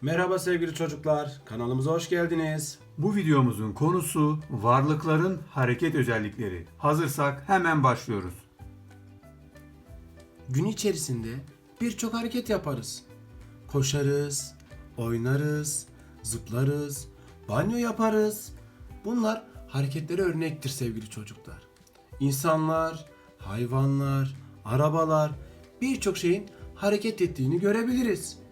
Merhaba sevgili çocuklar, kanalımıza hoş geldiniz. Bu videomuzun konusu varlıkların hareket özellikleri. Hazırsak hemen başlıyoruz. Gün içerisinde birçok hareket yaparız. Koşarız, oynarız, zıplarız, banyo yaparız. Bunlar hareketlere örnektir sevgili çocuklar. İnsanlar, hayvanlar, arabalar birçok şeyin hareket ettiğini görebiliriz.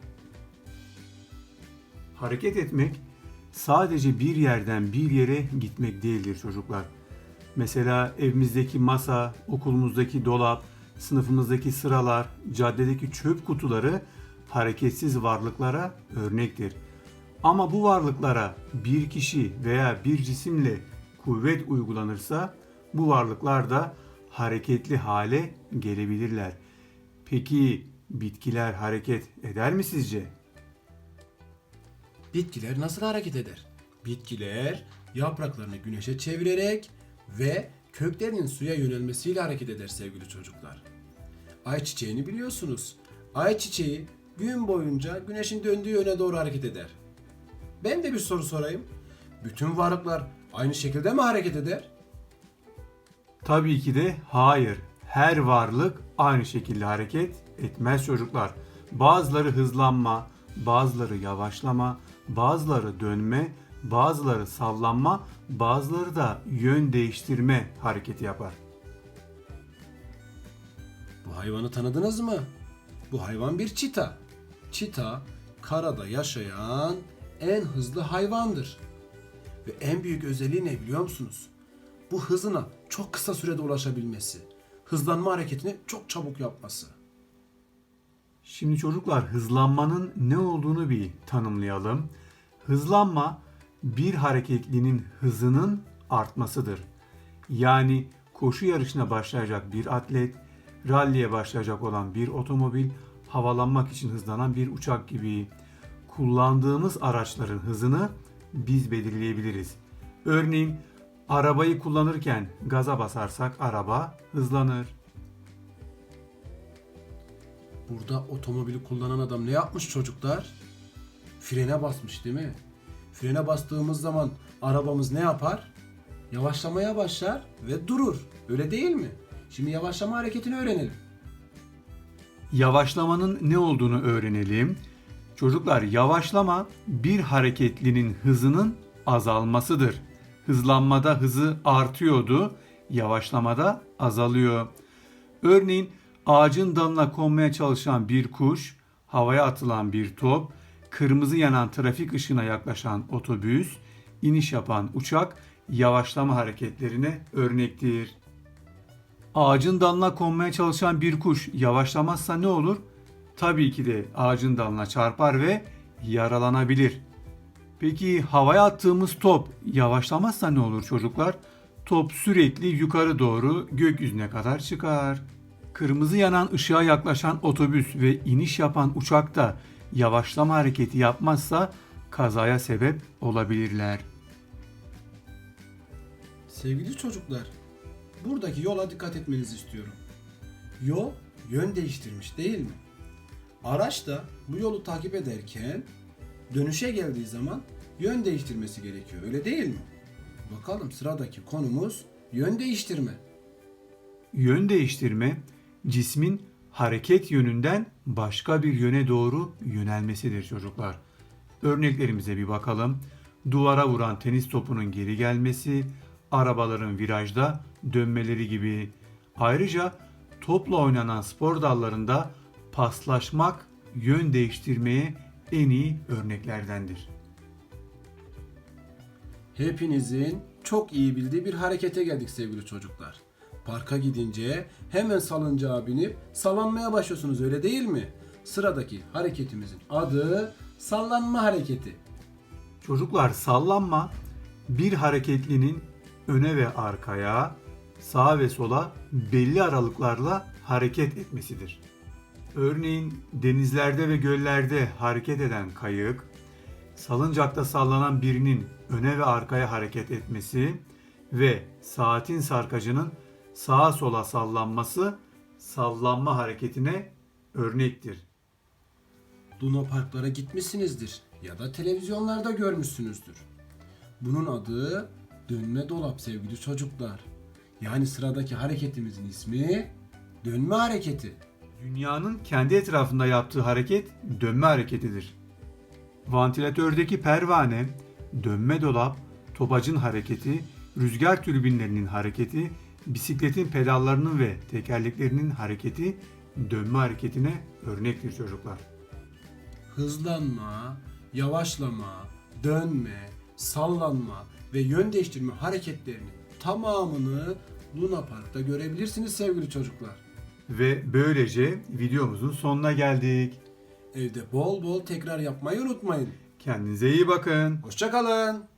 Hareket etmek sadece bir yerden bir yere gitmek değildir çocuklar. Mesela evimizdeki masa, okulumuzdaki dolap, sınıfımızdaki sıralar, caddedeki çöp kutuları hareketsiz varlıklara örnektir. Ama bu varlıklara bir kişi veya bir cisimle kuvvet uygulanırsa bu varlıklar da hareketli hale gelebilirler. Peki bitkiler hareket eder mi sizce? Bitkiler nasıl hareket eder? Bitkiler yapraklarını güneşe çevirerek ve köklerinin suya yönelmesiyle hareket eder sevgili çocuklar. Ayçiçeğini biliyorsunuz. Ayçiçeği gün boyunca güneşin döndüğü yöne doğru hareket eder. Ben de bir soru sorayım. Bütün varlıklar aynı şekilde mi hareket eder? Tabii ki de hayır. Her varlık aynı şekilde hareket etmez çocuklar. Bazıları hızlanma, bazıları yavaşlama, bazıları dönme, bazıları sallanma, bazıları da yön değiştirme hareketi yapar. Bu hayvanı tanıdınız mı? Bu hayvan bir çita. Çita karada yaşayan en hızlı hayvandır. Ve en büyük özelliği ne biliyor musunuz? Bu hızına çok kısa sürede ulaşabilmesi. Hızlanma hareketini çok çabuk yapması. Şimdi çocuklar hızlanmanın ne olduğunu bir tanımlayalım. Hızlanma bir hareketlinin hızının artmasıdır. Yani koşu yarışına başlayacak bir atlet, ralliye başlayacak olan bir otomobil, havalanmak için hızlanan bir uçak gibi kullandığımız araçların hızını biz belirleyebiliriz. Örneğin arabayı kullanırken gaza basarsak araba hızlanır. Burada otomobili kullanan adam ne yapmış çocuklar? Frene basmış değil mi? Frene bastığımız zaman arabamız ne yapar? Yavaşlamaya başlar ve durur. Öyle değil mi? Şimdi yavaşlama hareketini öğrenelim. Yavaşlamanın ne olduğunu öğrenelim. Çocuklar yavaşlama bir hareketlinin hızının azalmasıdır. Hızlanmada hızı artıyordu, yavaşlamada azalıyor. Örneğin ağacın dalına konmaya çalışan bir kuş, havaya atılan bir top, kırmızı yanan trafik ışığına yaklaşan otobüs, iniş yapan uçak yavaşlama hareketlerine örnektir. Ağacın dalına konmaya çalışan bir kuş yavaşlamazsa ne olur? Tabii ki de ağacın dalına çarpar ve yaralanabilir. Peki havaya attığımız top yavaşlamazsa ne olur çocuklar? Top sürekli yukarı doğru gökyüzüne kadar çıkar. Kırmızı yanan ışığa yaklaşan otobüs ve iniş yapan uçak da yavaşlama hareketi yapmazsa kazaya sebep olabilirler. Sevgili çocuklar, buradaki yola dikkat etmenizi istiyorum. Yol yön değiştirmiş değil mi? Araç da bu yolu takip ederken dönüşe geldiği zaman yön değiştirmesi gerekiyor. Öyle değil mi? Bakalım sıradaki konumuz yön değiştirme. Yön değiştirme cismin hareket yönünden başka bir yöne doğru yönelmesidir çocuklar. Örneklerimize bir bakalım. Duvara vuran tenis topunun geri gelmesi, arabaların virajda dönmeleri gibi. Ayrıca topla oynanan spor dallarında paslaşmak yön değiştirmeye en iyi örneklerdendir. Hepinizin çok iyi bildiği bir harekete geldik sevgili çocuklar. Parka gidince hemen salıncağa binip sallanmaya başlıyorsunuz öyle değil mi? Sıradaki hareketimizin adı sallanma hareketi. Çocuklar sallanma bir hareketlinin öne ve arkaya, sağa ve sola belli aralıklarla hareket etmesidir. Örneğin denizlerde ve göllerde hareket eden kayık, salıncakta sallanan birinin öne ve arkaya hareket etmesi ve saatin sarkacının sağa sola sallanması sallanma hareketine örnektir. Luna parklara gitmişsinizdir. ya da televizyonlarda görmüşsünüzdür. Bunun adı dönme dolap sevgili çocuklar. Yani sıradaki hareketimizin ismi dönme hareketi. Dünyanın kendi etrafında yaptığı hareket dönme hareketidir. Vantilatördeki pervane, dönme dolap, topacın hareketi, rüzgar türbinlerinin hareketi, bisikletin pedallarının ve tekerleklerinin hareketi dönme hareketine örnektir çocuklar. Hızlanma, yavaşlama, dönme, sallanma ve yön değiştirme hareketlerinin tamamını Luna Park'ta görebilirsiniz sevgili çocuklar. Ve böylece videomuzun sonuna geldik. Evde bol bol tekrar yapmayı unutmayın. Kendinize iyi bakın. Hoşçakalın.